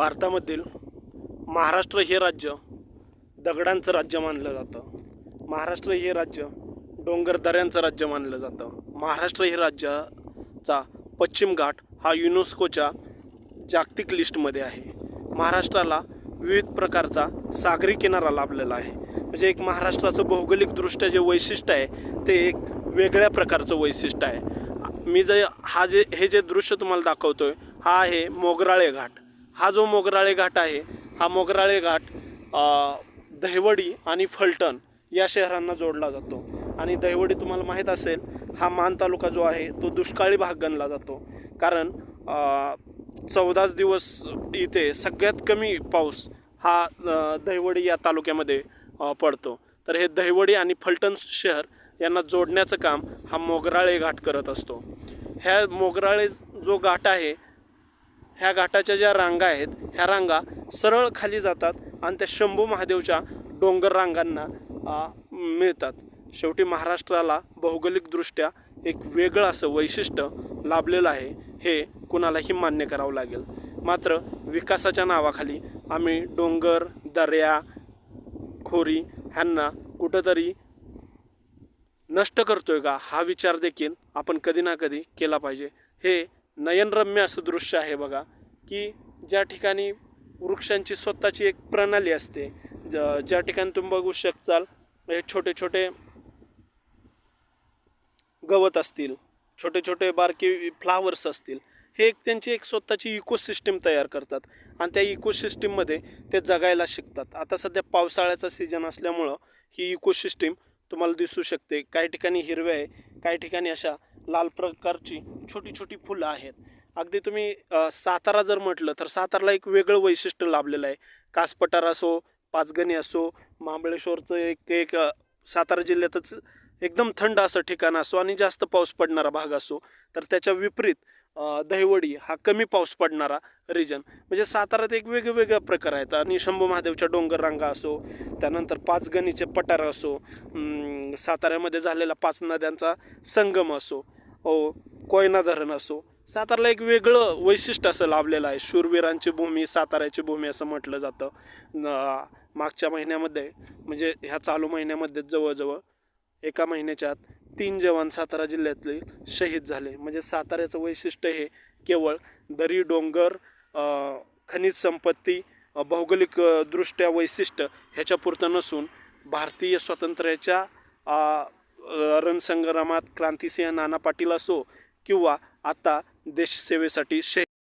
भारतामधील महाराष्ट्र हे राज्य दगडांचं राज्य मानलं जातं. महाराष्ट्र हे राज्य डोंगरदऱ्यांचं राज्य मानलं जातं. महाराष्ट्र हे राज्याचा पश्चिम घाट हा युनेस्कोच्या जागतिक लिस्टमध्ये आहे. महाराष्ट्राला विविध प्रकारचा सागरी किनारा लाभलेला आहे. म्हणजे एक महाराष्ट्राचं भौगोलिकदृष्ट्या जे वैशिष्ट्य आहे ते एक वेगळ्या प्रकारचं वैशिष्ट्य आहे. मी जे हा जे हे जे दृश्य तुम्हाला दाखवतो आहे हा आहे मोगराळे घाट. हा जो मोगराळे घाट आहे हा मोगराळे घाट दहिवडी आणि फलटण या शहरांना जोडला जातो. आणि दहिवडी तुम्हाला माहीत असेल हा मान तालुका जो आहे तो दुष्काळी भाग गणला जातो. कारण चौदाच दिवस इथे सगळ्यात कमी पाऊस हा दहिवडी या तालुक्यामध्ये पडतो. तर हे दहिवडी आणि फलटण शहर यांना जोडण्याचं काम हा मोगराळे घाट करत असतो. ह्या मोगराळे जो घाट आहे ह्या घाटाच्या ज्या रांगा आहेत ह्या रांगा सरळ खाली जातात आणि त्या शंभू महादेवच्या डोंगर रांगांना मिळतात. शेवटी महाराष्ट्राला भौगोलिकदृष्ट्या एक वेगळं असं वैशिष्ट्य लाभलेलं आहे हे कुणालाही मान्य करावं लागेल. मात्र विकासाच्या नावाखाली आम्ही डोंगर दर्या खोरी ह्यांना कुठंतरी नष्ट करतोय का हा विचार देखील आपण कधी ना कधी केला पाहिजे. हे नयनरम्य असं दृश्य आहे बघा की ज्या ठिकाणी वृक्षांची स्वतःची एक प्रणाली असते. ज- ज्या ठिकाणी तुम्ही बघू शकचाल हे छोटे छोटे गवत असतील छोटे छोटे बारके फ्लावर्स असतील हे एक त्यांची एक स्वतःची इकोसिस्टीम तयार करतात आणि त्या इकोसिस्टीममध्ये ते जगायला शिकतात. आता सध्या पावसाळ्याचा सीजन असल्यामुळं ही इकोसिस्टीम तुम्हाला दिसू शकते. काही ठिकाणी हिरव्या आहे काही ठिकाणी अशा लाल प्रकारची छोटी छोटी फुलं आहेत. अगदी तुम्ही सातारा जर म्हटलं तर साताराला एक वेगळं वैशिष्ट्य लाभलेलं आहे. कासपठार असो पाचगणी असो महाबळेश्वरचं एक एक सातारा जिल्ह्यातच एकदम थंड असं ठिकाण असो आणि जास्त पाऊस पडणारा भाग असो तर त्याच्या विपरीत दहिवडी हा कमी पाऊस पडणारा रिजन म्हणजे साताऱ्यात एक वेगवेगळ्या प्रकार आहेत आणि शंभू महादेवच्या डोंगर रांगा असो त्यानंतर पाचगणीचे पठार असो साताऱ्यामध्ये झालेला पाच नद्यांचा संगम असो हो, कोयना धरण असो. साताराला एक वेगळं वैशिष्ट्य असं लाभलेलं आहे. शूरवीरांची भूमी साताऱ्याची भूमी असं म्हटलं जातं. मागच्या महिन्यामध्ये म्हणजे ह्या चालू महिन्यामध्ये जवळजवळ एका महिन्याच्या तीन जवान सातारा जिल्ह्यातले शहीद झाले. म्हणजे साताऱ्याचं वैशिष्ट्य हे केवळ दरी डोंगर खनिज संपत्ती भौगोलिकदृष्ट्या भौगोलिक दृष्ट्या वैशिष्ट्य ह्याच्यापुरतं नसून भारतीय स्वातंत्र्याच्या रणसंग्रामात क्रांतिसिंह नाना पाटील असो किंवा आता देशसेवेसाठी शे